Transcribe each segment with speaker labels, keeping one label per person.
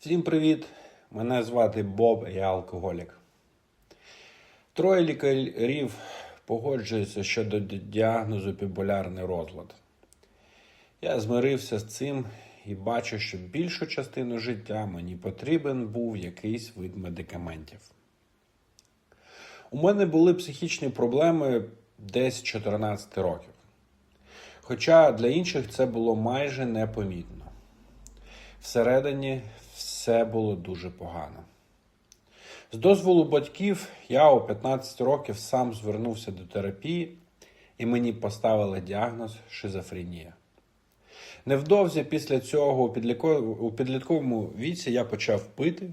Speaker 1: Всім привіт! Мене звати Боб, я алкоголік. Троє лікарів погоджуються щодо діагнозу біполярний розлад. Я змирився з цим і бачу, що більшу частину життя мені потрібен був якийсь вид медикаментів. У мене були психічні проблеми десь 14 років. Хоча для інших це було майже непомітно. Всередині все було дуже погано. З дозволу батьків я у 15 років сам звернувся до терапії, і мені поставили діагноз шизофренія. Невдовзі після цього у підлітковому віці я почав пити,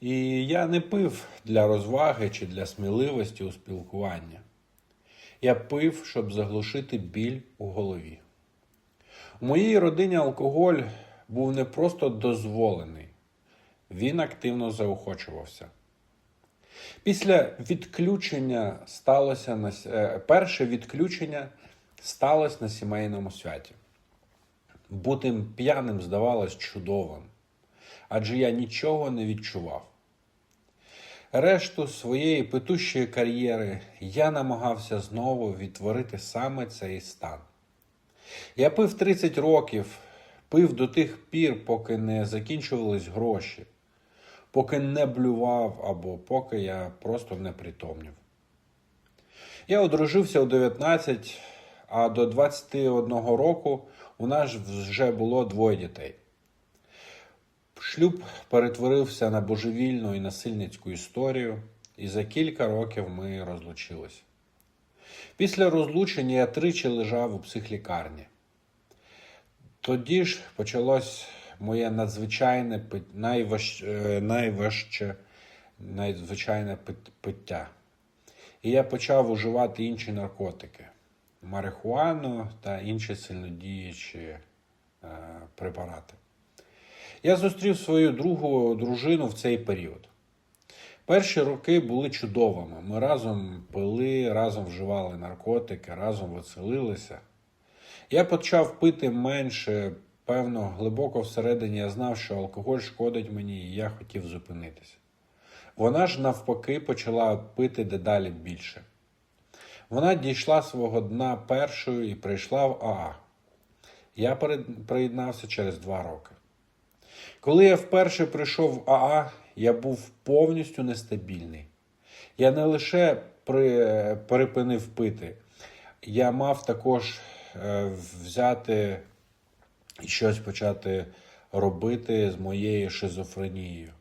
Speaker 1: і я не пив для розваги чи для сміливості у спілкуванні. Я пив, щоб заглушити біль у голові. У моїй родині алкоголь був не просто дозволений, він активно заохочувався. Після відключення сталося на е, перше відключення сталося на сімейному святі. Бути п'яним здавалось чудовим, адже я нічого не відчував. Решту своєї петущої кар'єри я намагався знову відтворити саме цей стан. Я пив 30 років, пив до тих пір, поки не закінчувались гроші, поки не блював або поки я просто не притомнів. Я одружився у 19, а до 21 року у нас вже було двоє дітей. Шлюб перетворився на божевільну і насильницьку історію, і за кілька років ми розлучились. Після розлучення я тричі лежав у психлікарні. Тоді ж почалось моє надзвичайне найваж... е, найважче надзвичайне пиття. І я почав уживати інші наркотики: марихуану та інші сильнодіючі е, препарати. Я зустрів свою другу дружину в цей період. Перші роки були чудовими. Ми разом пили, разом вживали наркотики, разом веселилися. Я почав пити менше, певно, глибоко всередині я знав, що алкоголь шкодить мені, і я хотів зупинитися. Вона ж навпаки почала пити дедалі більше. Вона дійшла свого дна першою і прийшла в АА. Я приєднався через два роки. Коли я вперше прийшов в АА, я був повністю нестабільний. Я не лише при, перепинив пити, я мав також взяти і щось почати робити з моєю шизофренією.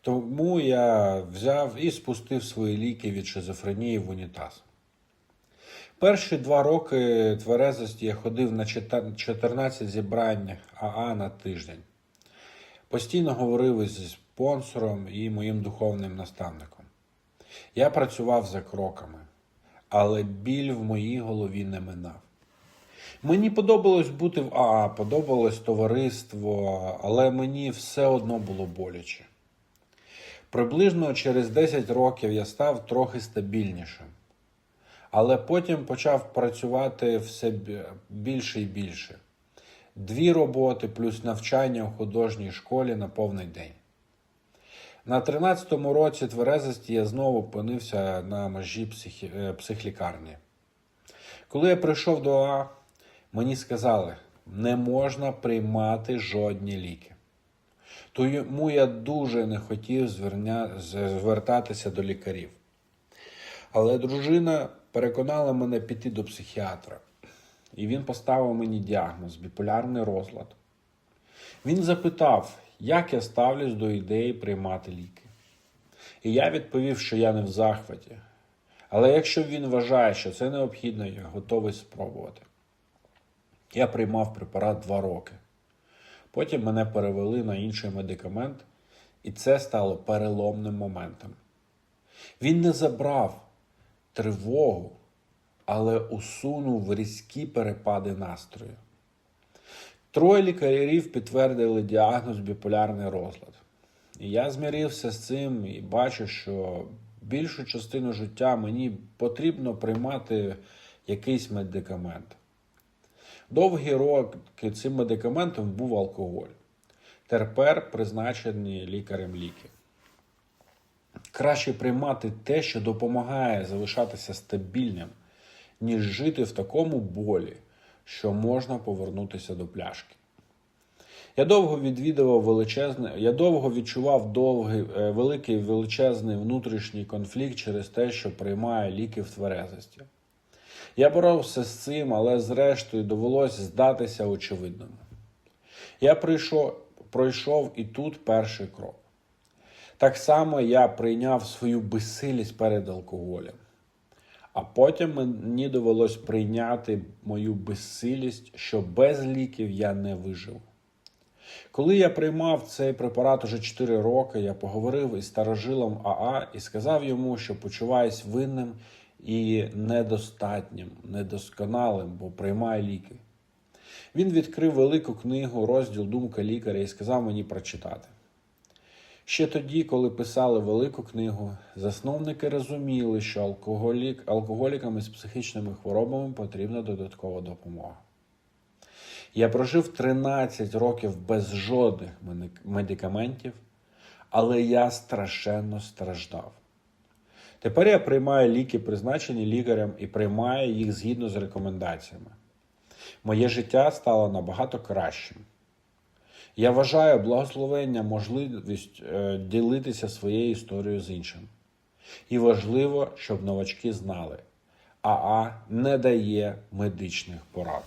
Speaker 1: Тому я взяв і спустив свої ліки від шизофренії в унітаз. Перші два роки тверезості я ходив на 14 зібрань АА на тиждень. Постійно говорив із спонсором і моїм духовним наставником. Я працював за кроками, але біль в моїй голові не минав. Мені подобалось бути в АА, подобалось товариство, але мені все одно було боляче. Приблизно через 10 років я став трохи стабільнішим, але потім почав працювати все більше і більше. Дві роботи плюс навчання у художній школі на повний день. На 13-му році тверезості я знову опинився на межі психі... е, психлікарні. Коли я прийшов до А, мені сказали, не можна приймати жодні ліки. Тому я дуже не хотів звертатися до лікарів. Але дружина переконала мене піти до психіатра, і він поставив мені діагноз біполярний розлад. Він запитав, як я ставлюсь до ідеї приймати ліки. І я відповів, що я не в захваті. Але якщо він вважає, що це необхідно, я готовий спробувати. Я приймав препарат два роки. Потім мене перевели на інший медикамент, і це стало переломним моментом. Він не забрав тривогу, але усунув різкі перепади настрою. Троє лікарів підтвердили діагноз біполярний розлад. І я змірився з цим і бачу, що більшу частину життя мені потрібно приймати якийсь медикамент. Довгі роки цим медикаментом був алкоголь. Тепер призначені лікарем ліки. Краще приймати те, що допомагає залишатися стабільним, ніж жити в такому болі, що можна повернутися до пляшки. Я довго відвідував величезне, я довго відчував довгий, е, великий величезний внутрішній конфлікт через те, що приймаю ліки в тверезості. Я боровся з цим, але зрештою довелося здатися очевидному. Я прийшов, пройшов і тут перший крок. Так само я прийняв свою безсилість перед алкоголем. А потім мені довелось прийняти мою безсилість, що без ліків я не вижив. Коли я приймав цей препарат уже 4 роки, я поговорив із старожилом АА і сказав йому, що почуваюсь винним і недостатнім, недосконалим, бо приймаю ліки. Він відкрив велику книгу, розділ Думка лікаря і сказав мені прочитати. Ще тоді, коли писали велику книгу, засновники розуміли, що алкоголік, алкоголікам із психічними хворобами потрібна додаткова допомога. Я прожив 13 років без жодних медикаментів, але я страшенно страждав. Тепер я приймаю ліки, призначені лікарем, і приймаю їх згідно з рекомендаціями. Моє життя стало набагато кращим. Я вважаю благословення можливість е, ділитися своєю історією з іншим. І важливо, щоб новачки знали, АА не дає медичних порад.